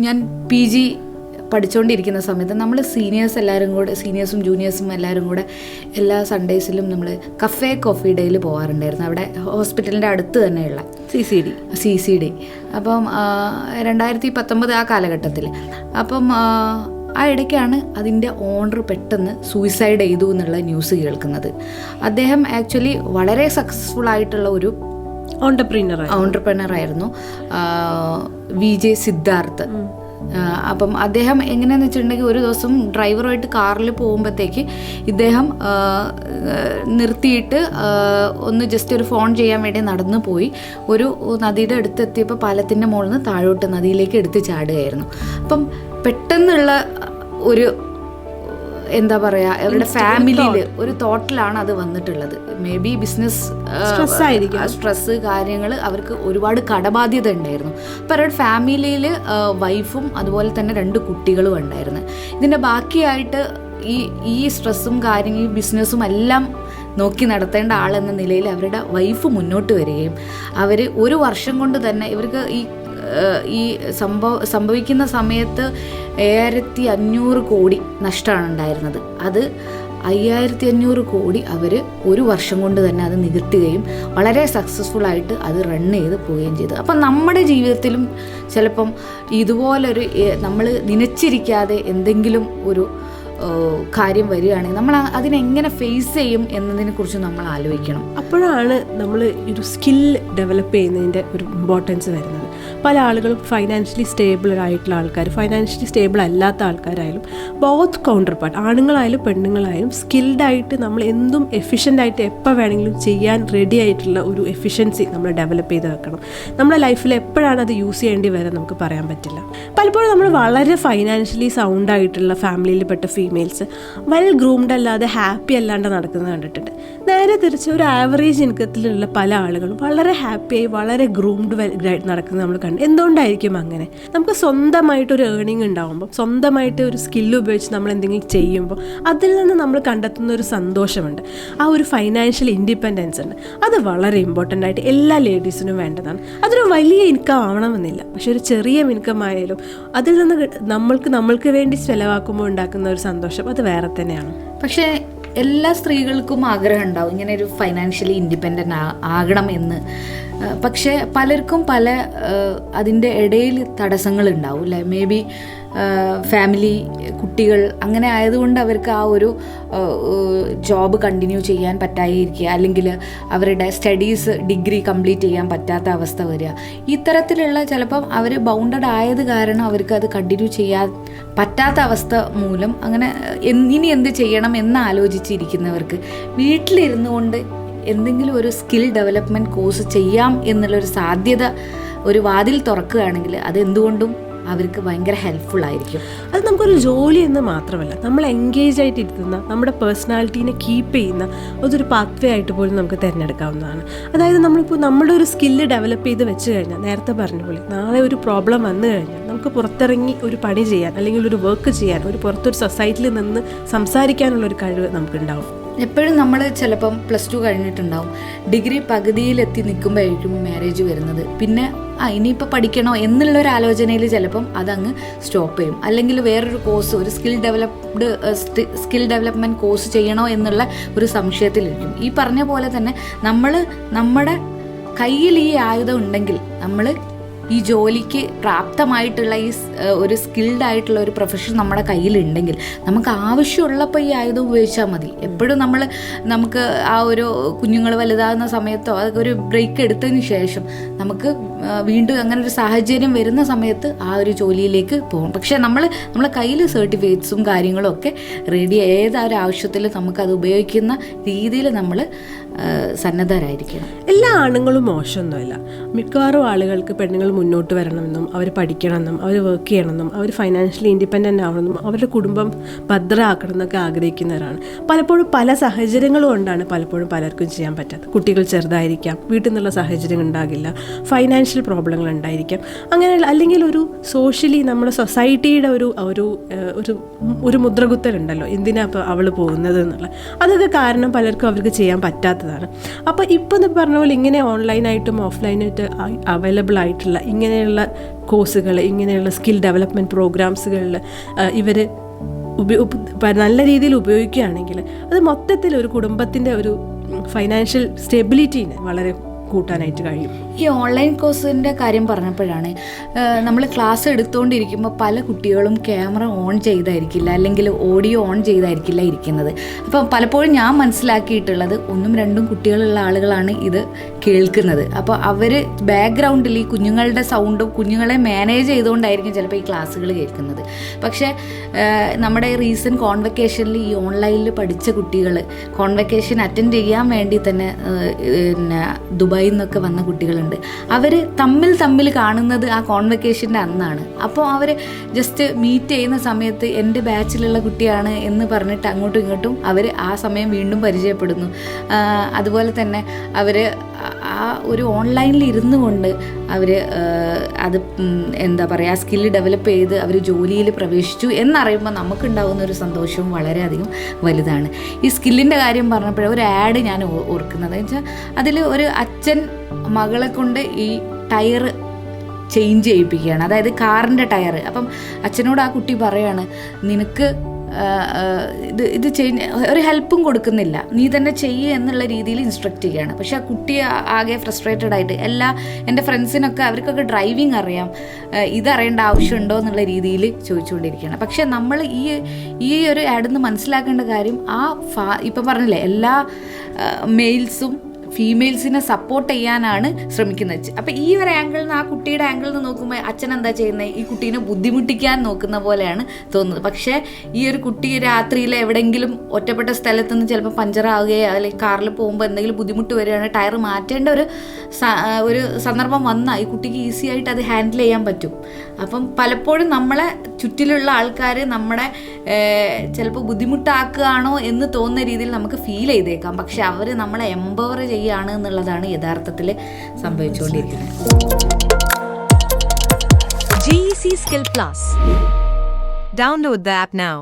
ഞാൻ P G പഠിച്ചുകൊണ്ടിരിക്കുന്ന സമയത്ത് നമ്മൾ സീനിയേഴ്സ് എല്ലാവരും കൂടെ സീനിയേഴ്സും ജൂനിയേഴ്സും എല്ലാവരും കൂടെ എല്ലാ സൺഡേസിലും നമ്മൾ കഫേ കോഫി ഡേയിൽ പോകാറുണ്ടായിരുന്നു അവിടെ ഹോസ്പിറ്റലിന്റെ അടുത്ത് തന്നെയുള്ള C C D C C D അപ്പം രണ്ടായിരത്തി പത്തൊമ്പത് ആ കാലഘട്ടത്തിൽ അപ്പം ആ ഇടയ്ക്കാണ് അതിന്റെ ഓണർ പെട്ടെന്ന് സൂയിസൈഡ് ചെയ്തു എന്നുള്ള ന്യൂസ് കേൾക്കുന്നത്. അദ്ദേഹം ആക്ച്വലി വളരെ സക്സസ്ഫുൾ ആയിട്ടുള്ള ഒരു ഓണ്ടർപ്രീനർ ആയിരുന്നു. വി ജെ സിദ്ധാർത്ഥ് അപ്പം അദ്ദേഹം എങ്ങനെയാന്ന് വെച്ചിട്ടുണ്ടെങ്കിൽ ഒരു ദിവസം ഡ്രൈവറുമായിട്ട് കാറിൽ പോകുമ്പോഴത്തേക്ക് ഇദ്ദേഹം നിർത്തിയിട്ട് ഒന്ന് ജസ്റ്റ് ഒരു ഫോൺ ചെയ്യാൻ വേണ്ടി നടന്നു പോയി. ഒരു നദിയുടെ അടുത്ത് എത്തിയപ്പോൾ പാലത്തിന്റെ മുകളിൽ നിന്ന് താഴോട്ട് നദിയിലേക്ക് എടുത്ത് ചാടുകയായിരുന്നു. അപ്പം പെട്ടെന്നുള്ള ഒരു എന്താ പറയാ അവരുടെ ഫാമിലിയിൽ ഒരു തോട്ടിലാണ് അത് വന്നിട്ടുള്ളത്. May be business. സ്ട്രെസ് കാര്യങ്ങൾ അവർക്ക് ഒരുപാട് കടബാധ്യത ഉണ്ടായിരുന്നു. അപ്പോൾ അവരുടെ ഫാമിലിയിൽ വൈഫും അതുപോലെ തന്നെ രണ്ട് കുട്ടികളും ഉണ്ടായിരുന്നു. ഇതിന്റെ ബാക്കിയായിട്ട് ഈ ഈ സ്ട്രെസ്സും കാര്യങ്ങളും ബിസിനസ്സും എല്ലാം നോക്കി നടത്തേണ്ട ആളെന്ന നിലയിൽ അവരുടെ വൈഫ് മുന്നോട്ട് വരികയും അവർ ഒരു വർഷം കൊണ്ട് തന്നെ ഇവർക്ക് ഈ ഈ സംഭവ സംഭവിക്കുന്ന സമയത്ത് ഏഴായിരത്തി അഞ്ഞൂറ് കോടി നഷ്ടമാണ് ഉണ്ടായിരുന്നത്. അത് അയ്യായിരത്തി അഞ്ഞൂറ് കോടി അവർ ഒരു വർഷം കൊണ്ട് തന്നെ അത് നികത്തുകയും വളരെ സക്സസ്ഫുൾ ആയിട്ട് അത് റൺ ചെയ്ത് പോവുകയും ചെയ്തു. അപ്പം നമ്മുടെ ജീവിതത്തിലും ചിലപ്പം ഇതുപോലൊരു നമ്മൾ നനച്ചിരിക്കാതെ എന്തെങ്കിലും ഒരു കാര്യം വരികയാണെങ്കിൽ നമ്മൾ അതിനെങ്ങനെ ഫേസ് ചെയ്യും എന്നതിനെ കുറിച്ച് നമ്മൾ ആലോചിക്കണം. അപ്പോഴാണ് നമ്മൾ ഒരു സ്കിൽ ഡെവലപ്പ് ചെയ്യുന്നതിന്റെ ഒരു ഇമ്പോർട്ടൻസ് വരുന്നത്. പല ആളുകളും ഫൈനാൻഷ്യലി സ്റ്റേബിൾ ആയിട്ടുള്ള ആൾക്കാർ ഫൈനാൻഷ്യലി സ്റ്റേബിൾ അല്ലാത്ത ആൾക്കാരായാലും ബോത്ത് കൗണ്ടർ പാർട്ട് ആണുങ്ങളായാലും പെണ്ണുങ്ങളായാലും സ്കിൽഡ് ആയിട്ട് നമ്മൾ എന്തും എഫിഷ്യന്റ് ആയിട്ട് എപ്പോൾ വേണമെങ്കിലും ചെയ്യാൻ റെഡി ആയിട്ടുള്ള ഒരു എഫിഷ്യൻസി നമ്മൾ ഡെവലപ്പ് ചെയ്ത് വെക്കണം. നമ്മുടെ ലൈഫിൽ എപ്പോഴാണ് അത് യൂസ് ചെയ്യേണ്ടി വരെ നമുക്ക് പറയാൻ പറ്റില്ല. പലപ്പോഴും നമ്മൾ വളരെ ഫൈനാൻഷ്യലി സൗണ്ട് ആയിട്ടുള്ള ഫാമിലിയിൽ പെട്ട ഫീമെയിൽസ് വെൽ ഗ്രൂംഡ് അല്ലാതെ ഹാപ്പി അല്ലാണ്ട് നടക്കുന്നത് കണ്ടിട്ടുണ്ട്. നേരെ തിരിച്ച് ഒരു ആവറേജ് ഇൻകത്തിലുള്ള പല ആളുകളും വളരെ ഹാപ്പിയായി വളരെ ഗ്രൂംഡ് നടക്കുന്നത് നമ്മൾ കണ്ടു എന്തുകൊണ്ടായിരിക്കും അങ്ങനെ? നമുക്ക് സ്വന്തമായിട്ടൊരു ഏർണിംഗ് ഉണ്ടാകുമ്പോൾ സ്വന്തമായിട്ട് ഒരു സ്കില്ല് ഉപയോഗിച്ച് നമ്മൾ എന്തെങ്കിലും ചെയ്യുമ്പോൾ അതിൽ നിന്ന് നമ്മൾ കണ്ടെത്തുന്ന ഒരു സന്തോഷമുണ്ട്. ആ ഒരു ഫൈനാൻഷ്യൽ ഇൻഡിപെൻഡൻസ് ഉണ്ട്. അത് വളരെ ഇമ്പോർട്ടന്റ് ആയിട്ട് എല്ലാ ലേഡീസിനും വേണ്ടതാണ്. അതൊരു വലിയ ഇൻകം ആവണമെന്നില്ല. പക്ഷെ ഒരു ചെറിയ ഇൻകം ആയാലും അതിൽ നിന്ന് നമ്മൾക്ക് നമ്മൾക്ക് വേണ്ടി ചിലവാക്കുമ്പോൾ ഉണ്ടാക്കുന്ന ഒരു സന്തോഷം അത് വേറെ തന്നെയാണ്. പക്ഷേ എല്ലാ സ്ത്രീകൾക്കും ആഗ്രഹം ഉണ്ടാവും ഇങ്ങനെ ഒരു ഫൈനാൻഷ്യലി ഇൻഡിപെൻഡന്റ് ആകണം എന്ന്. പക്ഷേ പലർക്കും പല അതിന്റെ ഇടയിൽ തടസ്സങ്ങൾ ഉണ്ടാവും അല്ലേ മേ ബി ഫാമിലി കുട്ടികൾ അങ്ങനെ ആയതുകൊണ്ട് അവർക്ക് ആ ഒരു ജോബ് കണ്ടിന്യൂ ചെയ്യാൻ പറ്റായിരിക്കുക അല്ലെങ്കിൽ അവരുടെ സ്റ്റഡീസ് ഡിഗ്രി കംപ്ലീറ്റ് ചെയ്യാൻ പറ്റാത്ത അവസ്ഥ വരിക. ഇത്തരത്തിലുള്ള ചിലപ്പം അവർ ബൗണ്ടഡ് ആയത് കാരണം അവർക്ക് അത് കണ്ടിന്യൂ ചെയ്യാൻ പറ്റാത്ത അവസ്ഥ മൂലം അങ്ങനെ ഇനി എന്ത് ചെയ്യണം എന്ന് ആലോചിച്ചിരിക്കുന്നവർക്ക് വീട്ടിലിരുന്നു കൊണ്ട് എന്തെങ്കിലും ഒരു സ്കിൽ ഡെവലപ്മെന്റ് കോഴ്സ് ചെയ്യാം എന്നുള്ളൊരു സാധ്യത ഒരു വാതിൽ തുറക്കുകയാണെങ്കിൽ അത് എന്തുകൊണ്ടും അവർക്ക് ഭയങ്കര ഹെൽപ്ഫുൾ ആയിരിക്കും. അത് നമുക്കൊരു ജോലി എന്ന് മാത്രമല്ല നമ്മൾ എൻഗേജ് ആയിട്ട് ഇരുത്തുന്ന നമ്മുടെ പേഴ്സണാലിറ്റീനെ കീപ്പ് ചെയ്യുന്ന അതൊരു പാത്വേ ആയിട്ട് പോലും നമുക്ക് തിരഞ്ഞെടുക്കാവുന്നതാണ്. അതായത് നമ്മളിപ്പോൾ നമ്മുടെ ഒരു സ്കില്ല് ഡെവലപ്പ് ചെയ്ത് വെച്ച് കഴിഞ്ഞാൽ നേരത്തെ പറഞ്ഞ പോലെ നാളെ ഒരു പ്രോബ്ലം വന്നു കഴിഞ്ഞാൽ നമുക്ക് പുറത്തിറങ്ങി ഒരു പണി ചെയ്യാൻ അല്ലെങ്കിൽ ഒരു വർക്ക് ചെയ്യാൻ ഒരു പുറത്തൊരു സൊസൈറ്റിയിൽ നിന്ന് സംസാരിക്കാനുള്ള ഒരു കഴിവ് നമുക്കുണ്ടാവും. എപ്പോഴും നമ്മൾ ചിലപ്പം പ്ലസ് ടു കഴിഞ്ഞിട്ടുണ്ടാവും. ഡിഗ്രി പകുതിയിലെത്തി നിൽക്കുമ്പോഴായിരിക്കും മാരേജ് വരുന്നത്. പിന്നെ ആ ഇനിയിപ്പോൾ പഠിക്കണോ എന്നുള്ള ഒരു ആലോചനയിൽ ചിലപ്പം അതങ്ങ് സ്റ്റോപ്പ് ചെയ്യും. അല്ലെങ്കിൽ വേറൊരു കോഴ്സ് ഒരു skill developed skill development course ചെയ്യണോ എന്നുള്ള ഒരു സംശയത്തിലിരിക്കും. ഈ പറഞ്ഞ പോലെ തന്നെ നമ്മൾ നമ്മുടെ കയ്യിൽ ഈ ആയുധം ഉണ്ടെങ്കിൽ നമ്മൾ ഈ ജോലിക്ക് പ്രാപ്തമായിട്ടുള്ള ഈ ഒരു സ്കിൽഡ് ആയിട്ടുള്ള ഒരു പ്രൊഫഷൻ നമ്മുടെ കയ്യിലുണ്ടെങ്കിൽ നമുക്ക് ആവശ്യമുള്ളപ്പോൾ ഈ ആയുധം ഉപയോഗിച്ചാൽ മതി. എപ്പോഴും നമ്മൾ നമുക്ക് ആ ഒരു കുഞ്ഞുങ്ങൾ വലുതാകുന്ന സമയത്തോ അതൊക്കെ ഒരു ബ്രേക്ക് എടുത്തതിന് ശേഷം നമുക്ക് വീണ്ടും അങ്ങനെ ഒരു സാഹചര്യം വരുന്ന സമയത്ത് ആ ഒരു ജോലിയിലേക്ക് പോകും പക്ഷേ നമ്മൾ നമ്മളെ കയ്യിൽ സർട്ടിഫിക്കറ്റ്സും കാര്യങ്ങളും ഒക്കെ റെഡി ഏതാ ഒരു ആവശ്യത്തിൽ നമുക്കത് ഉപയോഗിക്കുന്ന രീതിയിൽ നമ്മൾ സന്നദ്ധരായിരിക്കണം. എല്ലാ ആണുങ്ങളും മോശമൊന്നുമല്ല. മിക്കവാറും ആളുകൾക്ക് പെണ്ണുങ്ങൾ മുന്നോട്ട് വരണമെന്നും അവർ പഠിക്കണമെന്നും അവർ വർക്ക് ചെയ്യണമെന്നും അവർ ഫൈനാൻഷ്യലി ഇൻഡിപെൻഡന്റ് ആവണമെന്നും അവരുടെ കുടുംബം ഭദ്രമാക്കണം എന്നൊക്കെ ആഗ്രഹിക്കുന്നവരാണ്. പലപ്പോഴും പല സാഹചര്യങ്ങളും കൊണ്ടാണ് പലപ്പോഴും പലർക്കും ചെയ്യാൻ പറ്റാത്തത്. കുട്ടികൾ ചെറുതായിരിക്കാം വീട്ടിൽ നിന്നുള്ള സാഹചര്യം ഉണ്ടാകില്ല ഫൈനാൻഷ്യൽ പ്രോബ്ലങ്ങൾ ഉണ്ടായിരിക്കാം. അങ്ങനെ അല്ലെങ്കിൽ ഒരു സോഷ്യലി നമ്മുടെ സൊസൈറ്റിയുടെ ഒരു ഒരു ഒരു ഒരു മുദ്രകുത്തലുണ്ടല്ലോ എന്തിനാ ഇപ്പോൾ അവൾ പോകുന്നത് എന്നുള്ള അതൊക്കെ കാരണം പലർക്കും അവർക്ക് ചെയ്യാൻ പറ്റാത്തതാണ്. അപ്പോൾ ഇപ്പോൾ പറഞ്ഞ പോലെ ഇങ്ങനെ ഓൺലൈനായിട്ടും ഓഫ്ലൈനായിട്ട് അവൈലബിൾ ആയിട്ടുള്ള ഇങ്ങനെയുള്ള കോഴ്സുകൾ ഇങ്ങനെയുള്ള സ്കിൽ ഡെവലപ്മെന്റ് പ്രോഗ്രാംസുകളിൽ ഇവർ ഉപയോഗ നല്ല രീതിയിൽ ഉപയോഗിക്കുകയാണെങ്കിൽ അത് മൊത്തത്തിൽ ഒരു കുടുംബത്തിന്റെ ഒരു ഫൈനാൻഷ്യൽ സ്റ്റെബിലിറ്റീനെ വളരെ കൂട്ടാനായിട്ട് കഴിയും. ഈ ഓൺലൈൻ കോഴ്സിന്റെ കാര്യം പറഞ്ഞപ്പോഴാണ് നമ്മൾ ക്ലാസ് എടുത്തുകൊണ്ടിരിക്കുമ്പോൾ പല കുട്ടികളും ക്യാമറ ഓൺ ചെയ്തായിരിക്കില്ല അല്ലെങ്കിൽ ഓഡിയോ ഓൺ ചെയ്തായിരിക്കില്ല ഇരിക്കുന്നത്. അപ്പം പലപ്പോഴും ഞാൻ മനസ്സിലാക്കിയിട്ടുള്ളത് ഒന്നും രണ്ടും കുട്ടികളുള്ള ആളുകളാണ് ഇത് കേൾക്കുന്നത്. അപ്പോൾ അവർ ബാക്ക്ഗ്രൗണ്ടിൽ ഈ കുഞ്ഞുങ്ങളുടെ സൗണ്ടും കുഞ്ഞുങ്ങളെ മാനേജ് ചെയ്തുകൊണ്ടായിരിക്കും ചിലപ്പോൾ ഈ ക്ലാസ്സുകൾ കേൾക്കുന്നത്. പക്ഷേ നമ്മുടെ റീസെന്റ് കോൺവെക്കേഷനിൽ ഈ ഓൺലൈനിൽ പഠിച്ച കുട്ടികൾ കോൺവെക്കേഷൻ അറ്റൻഡ് ചെയ്യാൻ വേണ്ടി തന്നെ പിന്നെ ദുബായിൽ നിന്നൊക്കെ വന്ന കുട്ടികളുണ്ട്. അവർ തമ്മിൽ തമ്മിൽ കാണുന്നത് ആ കോൺവെക്കേഷന്റെ അന്നാണ്. അപ്പോൾ അവർ ജസ്റ്റ് മീറ്റ് ചെയ്യുന്ന സമയത്ത് എന്റെ ബാച്ചിലുള്ള കുട്ടിയാണ് എന്ന് പറഞ്ഞിട്ട് അങ്ങോട്ടും ഇങ്ങോട്ടും അവർ ആ സമയം വീണ്ടും പരിചയപ്പെടുന്നു. അതുപോലെ തന്നെ അവർ ആ ഒരു ഓൺലൈനിൽ ഇരുന്നു കൊണ്ട് അവർ അത് എന്താ പറയുക സ്കില്ല് ഡെവലപ്പ് ചെയ്ത് അവർ ജോലിയിൽ പ്രവേശിച്ചു എന്നറിയുമ്പോൾ നമുക്കുണ്ടാകുന്ന ഒരു സന്തോഷവും വളരെയധികം വലുതാണ്. ഈ സ്കില്ലിന്റെ കാര്യം പറഞ്ഞപ്പോഴേ ഒരു ആഡ് ഞാൻ ഓർക്കുന്നത്. വെച്ചാൽ അതിൽ ഒരു അച്ഛൻ മകളെ കൊണ്ട് ഈ ടയർ ചേഞ്ച് ചെയ്യിപ്പിക്കുകയാണ്. അതായത് കാറിന്റെ ടയർ അപ്പം അച്ഛനോട് ആ കുട്ടി പറയാണ് നിനക്ക് ഇത് ഇത് ചെയ്യുന്ന ഒരു ഹെൽപ്പും കൊടുക്കുന്നില്ല. നീ തന്നെ ചെയ്യുക എന്നുള്ള രീതിയിൽ ഇൻസ്ട്രക്റ്റ് ചെയ്യുകയാണ് പക്ഷെ ആ കുട്ടി ആകെ ഫ്രസ്ട്രേറ്റഡ് ആയിട്ട് എല്ലാ എന്റെ ഫ്രണ്ട്സിനൊക്കെ അവർക്കൊക്കെ ഡ്രൈവിംഗ് അറിയാം. ഇതറിയേണ്ട ആവശ്യമുണ്ടോ എന്നുള്ള രീതിയിൽ ചോദിച്ചുകൊണ്ടിരിക്കുകയാണ്. പക്ഷെ നമ്മൾ ഈ ഈ ഒരു ആഡിൽ നിന്ന് മനസ്സിലാക്കേണ്ട കാര്യം ആ ഫാ ഇപ്പം പറഞ്ഞില്ലേ എല്ലാ മെയിൽസും ഫീമെയിൽസിനെ സപ്പോർട്ട് ചെയ്യാനാണ് ശ്രമിക്കുന്നത്. അപ്പം ഈ ഒരു ആംഗിളിൽ നിന്ന് ആ കുട്ടിയുടെ ആംഗിളിൽ നിന്ന് നോക്കുമ്പോൾ അച്ഛൻ എന്താ ചെയ്യുന്നത് ഈ കുട്ടീനെ ബുദ്ധിമുട്ടിക്കാൻ നോക്കുന്ന പോലെയാണ് തോന്നുന്നത്. പക്ഷേ ഈ ഒരു കുട്ടി രാത്രിയിൽ എവിടെയെങ്കിലും ഒറ്റപ്പെട്ട സ്ഥലത്ത് നിന്ന് ചിലപ്പോൾ പഞ്ചറാവുകയോ അല്ലെങ്കിൽ കാറിൽ പോകുമ്പോൾ എന്തെങ്കിലും ബുദ്ധിമുട്ട് വരികയാണെങ്കിൽ ടയർ മാറ്റേണ്ട ഒരു ഒരു സന്ദർഭം വന്നാൽ ഈ കുട്ടിക്ക് ഈസി ആയിട്ട് അത് ഹാൻഡിൽ ചെയ്യാൻ പറ്റും. അപ്പം പലപ്പോഴും നമ്മളെ ചുറ്റിലുള്ള ആൾക്കാർ നമ്മുടെ ചിലപ്പോൾ ബുദ്ധിമുട്ടാക്കുകയാണോ എന്ന് തോന്നുന്ന രീതിയിൽ നമുക്ക് ഫീൽ ചെയ്തേക്കാം. പക്ഷെ അവർ നമ്മളെ എംപവർ ചെയ്യുകയാണ് എന്നുള്ളതാണ് യഥാർത്ഥത്തിൽ സംഭവിച്ചുകൊണ്ടിരിക്കുന്നത് G C skill plus download the app now.